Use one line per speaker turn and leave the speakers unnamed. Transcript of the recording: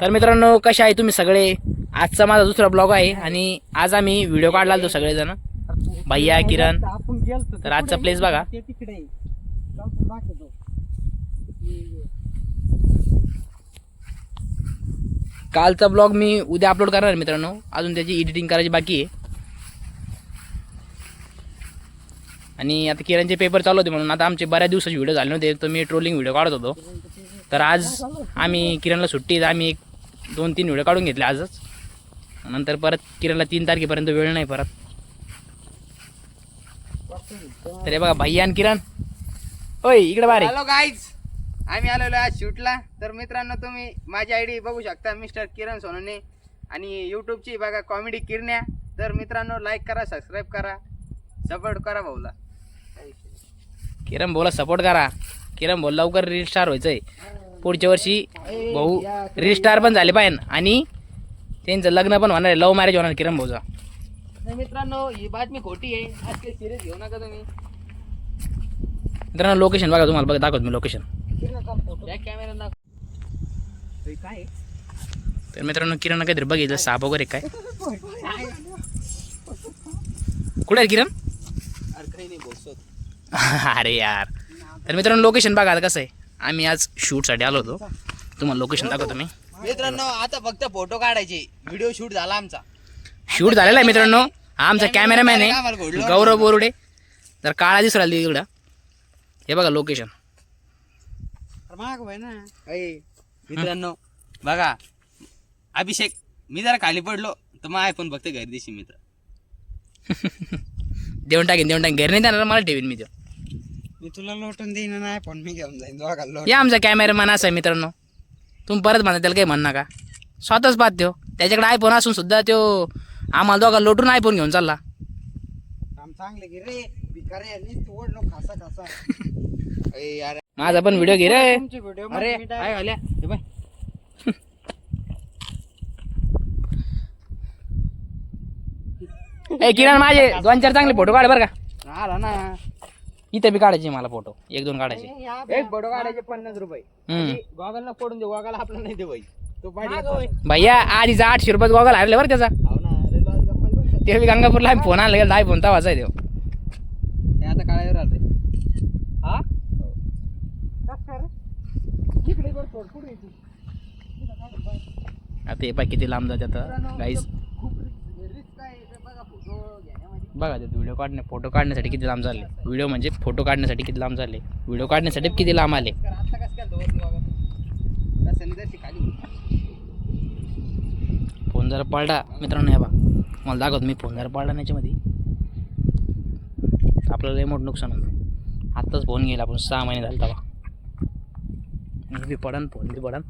तर मित्रांनो कसे आहे तुम्ही सगळे? आजचा माझा दुसरा ब्लॉग आहे आणि आज आम्ही व्हिडिओ काढला होतो सगळेजण. भैया किरण. तर आजचा प्लेस बघा. कालचा ब्लॉग मी उद्या अपलोड करणार आहे मित्रांनो. अजून त्याची एडिटिंग करायची बाकी आहे. आणि आता किरणचे पेपर चालू होते म्हणून आता आमचे बऱ्याच दिवसाचे व्हिडिओ झाले नव्हते तर मी ट्रोलिंग व्हिडिओ काढत होतो. तर आज आम्ही किरणला सुट्टी आम्ही एक दोन तीन व्हिडिओ काढून घेतले आजच. नंतर परत किरणला तीन तारखेपर्यंत वेळ नाही परत. तर हे बघा भैया आणि किरण. ओय इकडे बारे
हॅलो गाईज आम्ही आलेलो आज शूटला. तर मित्रांनो तुम्ही माझी आय डी बघू शकता मिस्टर किरण सोनवणे. आणि यूट्यूबची बघा कॉमेडी किरण्या. तर मित्रांनो लाईक करा सबस्क्राईब करा. सपोर्ट करा भाऊला.
किरण बोला सपोर्ट करा. किरण बोल लवकर रील स्टार व्हायचंय. पुढच्या वर्षी भाऊ रील स्टार पण झाले पाहिजे. आणि त्यांचं लग्न पण होणार आहे. लव्ह मॅरेज होणार किरण भाऊचा.
तर मित्रांनो ही बातमी खोटी आहे. आज काही सिरियस घेऊ नका तुम्ही.
मित्रांनो लोकेशन बघा तुम्हाला. बघा दाखवतो मी लोकेशन
बॅक कॅमेरा
काय?
तर मित्रांनो किरण काहीतरी बघितलं. साप वगैरे काय? कुठे आहे किरण?
अरे
यार. तर मित्रांनो लोकेशन बघा आता कसं आहे. आम्ही आज शूटसाठी आलो होतो. तुम्हाला लोकेशन दाखवतो मी.
मित्रांनो आता फक्त फोटो काढायचे. व्हिडिओ शूट झाला आमचा.
शूट झालेला आहे मित्रांनो. हा आमचा कॅमेरामॅन आहे. गौरव बोरुडे. तर काळा दिसू राहिली तिकडं. हे बघा लोकेशन
मित्रांनो बघा. अभिषेक मी जरा खाली पडलो. तर मग आयफोन फक्त घरी दिशी मित्र.
देऊन टाकेन देऊन टाकेन. घरी नाही देणार मला ठेवीन मी तो
मी तुला लोटून देईन नाही पण मी घेऊन जाईन. दोघा लोट
या आमचा कॅमेरामॅन असा आहे मित्रांनो. तुम्ही परत म्हणता त्याला काही म्हण नका. स्वतःच पाहत त्यो त्याच्याकडे आयफोन असून सुद्धा त्यो आम्हाला दोघा लोटून आयफोन घेऊन चालला.
काम चांगले की रे. भिकारे नी तू ओढ नको खासा खासा.
अय, यार.
माझा पण व्हिडिओ घे रे.
तुमचे व्हिडिओ
अरे काय घाल्या हे बाय
ए किरण माझे दोन चार चांगले फोटो काढ बरं का.
आला ना.
इथे बी काढायचे मला फोटो. एक दोन काढायचे.
एक फोटो काढायचे पन्नास रुपये.
हम्म.
गॉगलला पडून दे गॉगल आपला नाही दे बाई. तो पाहिजे
भैया आधीचा आठशे रुपयात गॉगल हरले बरं त्याचा.
हो ना रे गप्पा.
ते बी गंगापूरला आम्ही फोन आणला गेला आयफोन तवाचा आहे तो.
हे आता काळावर आले हा?
इकडे बघ थोड पुढे येते.
आता हे पाय किती लांब जाते आता. गाईस
खूप रिस्क आहे ते बघा फोटो घेण्यामध्ये
बघा ते व्हिडिओ काढणे फोटो काढण्यासाठी किती लांब झाले. व्हिडिओ म्हणजे फोटो काढण्यासाठी किती लांब झाले. व्हिडिओ काढण्यासाठी किती लांब आले? फोन जरा पडला मित्रांनो हे बा मला दाखवत मी फोन जरा पडला याच्यामध्ये. आपल्याला मोठं नुकसान होतं. आत्ताच फोन गेला आपण सहा महिने झाले तेव्हा बी पडन फोन बी पडन.